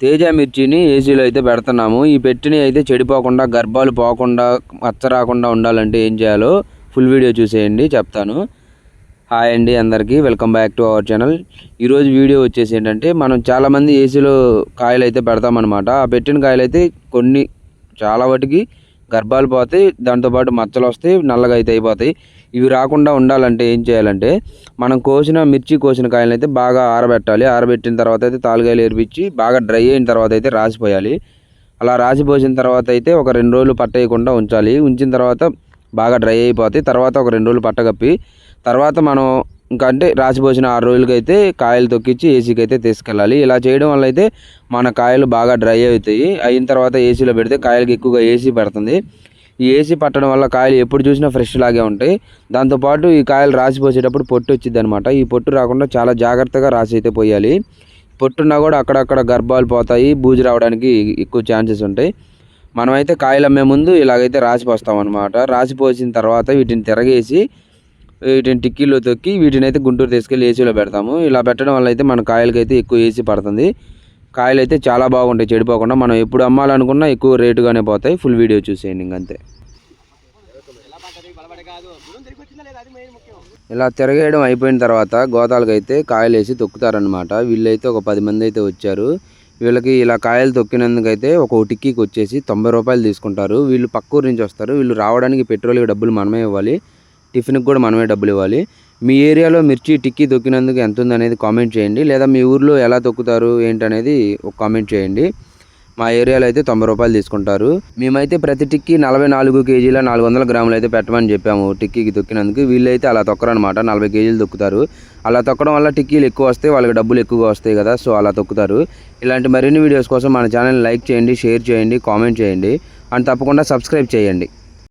తేజ మిర్చిని ఏసీలో అయితే పెడుతున్నాము. ఈ పెట్టిని అయితే చెడిపోకుండా గర్భాలు పోకుండా మచ్చ రాకుండా ఉండాలంటే ఏం చేయాలో ఫుల్ వీడియో చూసేయండి చెప్తాను. హాయ్ అండి అందరికీ welcome back to our channel ఈరోజు వీడియో వచ్చేసి ఏంటంటే మనం చాలామంది ఏసీలో కాయలు అయితే పెడతామన్నమాట. ఆ పెట్టిన కాయలు అయితే కొన్ని చాలా వాటికి గర్భాలు పోతాయి దాంతోపాటు మచ్చలు వస్తాయి నల్లగా అయితే అయిపోతాయి. ఇవి రాకుండా ఉండాలంటే ఏం చేయాలంటే మనం కోసిన మిర్చి కోసిన కాయలను అయితే బాగా ఆరబెట్టాలి. ఆరబెట్టిన తర్వాత అయితే తాలుగాయలు ఏర్పించి బాగా డ్రై అయిన తర్వాత అయితే రాసిపోయాలి. అలా రాసిపోసిన తర్వాత అయితే ఒక రెండు రోజులు పట్టేయకుండా ఉంచాలి. ఉంచిన తర్వాత బాగా డ్రై అయిపోతాయి. తర్వాత ఒక రెండు రోజులు పట్టగప్పి తర్వాత మనం ఇంకా అంటే రాసిపోసిన ఆరు రోజులకైతే కాయలు తొక్కించి ఏసీకి అయితే తీసుకెళ్ళాలి. ఇలా చేయడం వల్ల అయితే మన కాయలు బాగా డ్రై అవుతాయి. అయిన తర్వాత ఏసీలో పెడితే కాయలకి ఎక్కువగా ఏసీ పడుతుంది. ఈ ఏసీ పట్టడం వల్ల కాయలు ఎప్పుడు చూసినా ఫ్రెష్ లాగే ఉంటాయి. దాంతోపాటు ఈ కాయలు రాసిపోసేటప్పుడు పొట్టు వచ్చింది అనమాట ఈ పొట్టు రాకుండా చాలా జాగ్రత్తగా రాసి అయితే పోయాలి. పొట్టున్నా కూడా అక్కడక్కడ గర్భాలు పోతాయి. బూజు రావడానికి ఎక్కువ ఛాన్సెస్ ఉంటాయి. మనమైతే కాయలు అమ్మే ముందు ఇలాగైతే రాసి రాసిపోసిన అనమాట తర్వాత వీటిని తిరగేసి వీటిని టిక్కీలో తొక్కి వీటిని అయితే గుంటూరు తీసుకెళ్ళి ఏసీలో పెడతాము. ఇలా పెట్టడం వల్ల అయితే మన కాయలకైతే ఎక్కువ ఏసీ పడుతుంది. కాయలు అయితే చాలా బాగుంటాయి చెడిపోకుండా. మనం ఎప్పుడు అమ్మాలనుకున్నా ఎక్కువ రేటుగానే పోతాయి. ఫుల్ వీడియో చూసేయండి ఇంకంతే ఇలా తిరగేయడం అయిపోయిన తర్వాత గోతాలకు అయితే కాయలు వేసి తొక్కుతారనమాట వీళ్ళైతే ఒక పది మంది అయితే వచ్చారు. వీళ్ళకి ఇలా కాయలు తొక్కినందుకైతే ఒక టిక్కీకి వచ్చేసి తొంభై రూపాయలు తీసుకుంటారు. వీళ్ళు పక్క ఊరు నుంచి వస్తారు. వీళ్ళు రావడానికి పెట్రోల్కి డబ్బులు మనమే ఇవ్వాలి. టిఫిన్కి కూడా మనమే డబ్బులు ఇవ్వాలి. మీ ఏరియాలో మిర్చి టిక్కీ తొక్కినందుకు ఎంత ఉందనేది కామెంట్ చేయండి. లేదా మీ ఊర్లో ఎలా తొక్కుతారు ఏంటనేది ఒక కామెంట్ చేయండి. మా ఏరియాలో అయితే తొంభై రూపాయలు తీసుకుంటారు. మేమైతే ప్రతి టిక్కీ నలభై నాలుగు కేజీల నాలుగు వందల గ్రాములు అయితే పెట్టమని చెప్పాము టిక్కీకి తొక్కినందుకు వీళ్ళైతే అలా తొక్కరనమాట నలభై కేజీలు తొక్కుతారు అలా తొక్కడం వల్ల టిక్కీలు ఎక్కువ వస్తాయి వాళ్ళకి డబ్బులు ఎక్కువగా వస్తాయి కదా సో అలా తొక్కుతారు. ఇలాంటి మరిన్ని వీడియోస్ కోసం మన ఛానల్ లైక్ చేయండి షేర్ చేయండి కామెంట్ చేయండి. అండ్ తప్పకుండా సబ్స్క్రైబ్ చేయండి.